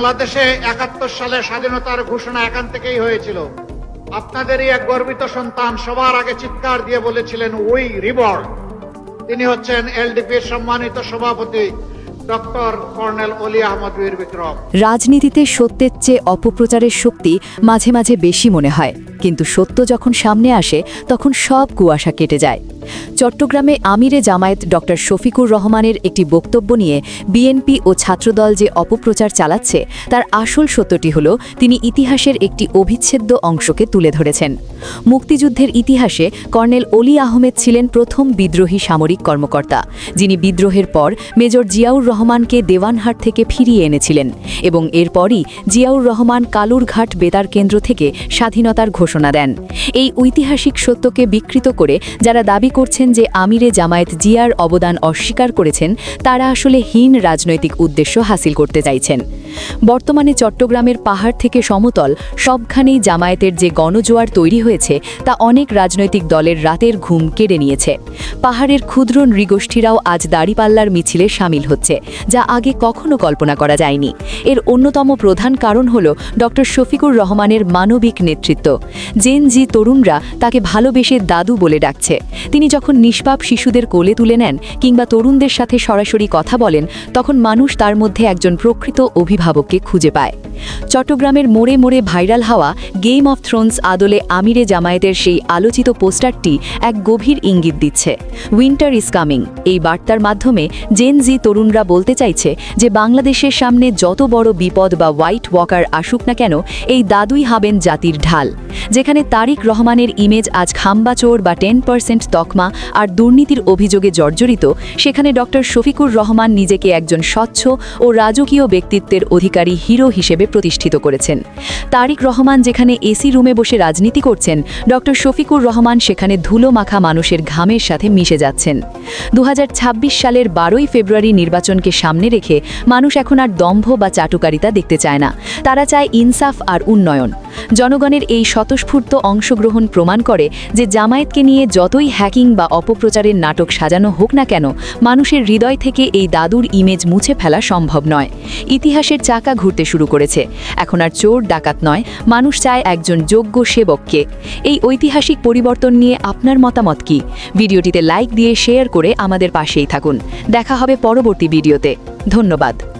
বাংলাদেশে একাত্তর সালে স্বাধীনতার ঘোষণা এখান থেকেই হয়েছিল। আপনাদেরই এক গর্বিত সন্তান সবার আগে চিৎকার দিয়ে বলেছিলেন, উই রিবর্ন। তিনি হচ্ছেন এলডিপির সম্মানিত সভাপতি রাজনীতিতে সত্যের চেয়ে অপপ্রচারের শক্তি মাঝে মাঝে বেশি মনে হয়। কিন্তু সত্য যখন সামনে আসে, তখন সব কুয়াশা কেটে যায়। চট্টগ্রামে আমিরে জামায়াত ডক্টর শফিকুর রহমানের একটি বক্তব্য নিয়ে বিএনপি ও ছাত্রদল যে অপপ্রচার চালাচ্ছে, তার আসল সত্যটি হল, তিনি ইতিহাসের একটি অবিচ্ছেদ্য অংশকে তুলে ধরেছেন। মুক্তিযুদ্ধের ইতিহাসে কর্নেল অলি আহমেদ ছিলেন প্রথম বিদ্রোহী সামরিক কর্মকর্তা, যিনি বিদ্রোহের পর মেজর জিয়াউর রহমানকে দেওয়ানহাট থেকে ফিরিয়ে এনেছিলেন এবং এরপরই জিয়াউর রহমান কালুরঘাট বেতার কেন্দ্র থেকে স্বাধীনতার ঘোষণা দেন। এই ঐতিহাসিক সত্যকে বিকৃত করে যারা দাবি করছেন যে আমিরে জামায়াত জিয়ার অবদান অস্বীকার করেছেন, তারা আসলে হীন রাজনৈতিক উদ্দেশ্য হাসিল করতে চাইছেন। বর্তমানে চট্টগ্রামের পাহাড় থেকে সমতল, সবখানেই জামায়াতের যে গণজোয়ার তৈরি হয়েছে, তা অনেক রাজনৈতিক দলের রাতের ঘুম কেড়ে নিয়েছে। পাহাড়ের ক্ষুদ্র নৃগোষ্ঠীরাও আজ দাড়িপাল্লার মিছিলে সামিল হচ্ছে, যা আগে কখনো কল্পনা করা যায়নি। এর অন্যতম প্রধান কারণ হল ডক্টর শফিকুর রহমানের মানবিক নেতৃত্ব। জেন জি তরুণরা তাকে ভালোবেসে দাদু বলে ডাকছে। তিনি যখন নিষ্পাপ শিশুদের কোলে তুলে নেন কিংবা তরুণদের সাথে সরাসরি কথা বলেন, তখন মানুষ তার মধ্যে একজন প্রকৃত অভিভাবককে খুঁজে পায়। চট্টগ্রামের মোড়ে মোড়ে ভাইরাল হওয়া গেম অফ থ্রোনস আদলে আমিরে জামায়াতের সেই আলোচিত পোস্টারটি এক গভীর ইঙ্গিত দিচ্ছে। উইন্টার ইজ কামিং, এই বার্তার মাধ্যমে জেন জি তরুণরা বলতে চাইছে যে বাংলাদেশের সামনে যত বড় বিপদ বা হোয়াইট ওয়াকার আসুক না কেন, এই দাদুই হাবেন জাতির ঢাল, যেখানে তারিক রহমানের ইমেজ আজ খাম্বাচোর বা টেন পার্সেন্ট তকমা আর দুর্নীতির অভিযোগে জর্জরিত, সেখানে ডক্টর শফিকুর রহমান নিজেকে একজন স্বচ্ছ ও রাজকীয় ব্যক্তিত্বের অধিকারী হিরো হিসেবে প্রতিষ্ঠিত করেছেন। তারিক রহমান যেখানে এসি রুমে বসে রাজনীতি করছেন, ডক্টর শফিকুর রহমান সেখানে ধুলো মাখা মানুষের ঘামের সাথে মিশে যাচ্ছেন। দু হাজার ছাব্বিশ সালের বারোই ফেব্রুয়ারি নির্বাচনকে সামনে রেখে মানুষ এখন আর দম্ভ বা চাটুকারিতা দেখতে চায় না। তারা চায় ইনসাফ আর উন্নয়ন। জনগণের এই স্বতঃস্ফূর্ত অংশগ্রহণ প্রমাণ করে যে জামায়াতকে নিয়ে যতই হ্যাকিং বা অপপ্রচারের নাটক সাজানো হোক না কেন, মানুষের হৃদয় থেকে এই দাদুর ইমেজ মুছে ফেলা সম্ভব নয়। ইতিহাসের চাকা ঘুরতে শুরু করেছে। এখন আর চোর ডাকাত নয়, মানুষ চায় একজন যোগ্য সেবককে। এই ঐতিহাসিক পরিবর্তন নিয়ে আপনার মতামত কি? ভিডিওটিতে লাইক দিয়ে শেয়ার করে আমাদের পাশেই থাকুন। দেখা হবে পরবর্তী ভিডিওতে। ধন্যবাদ।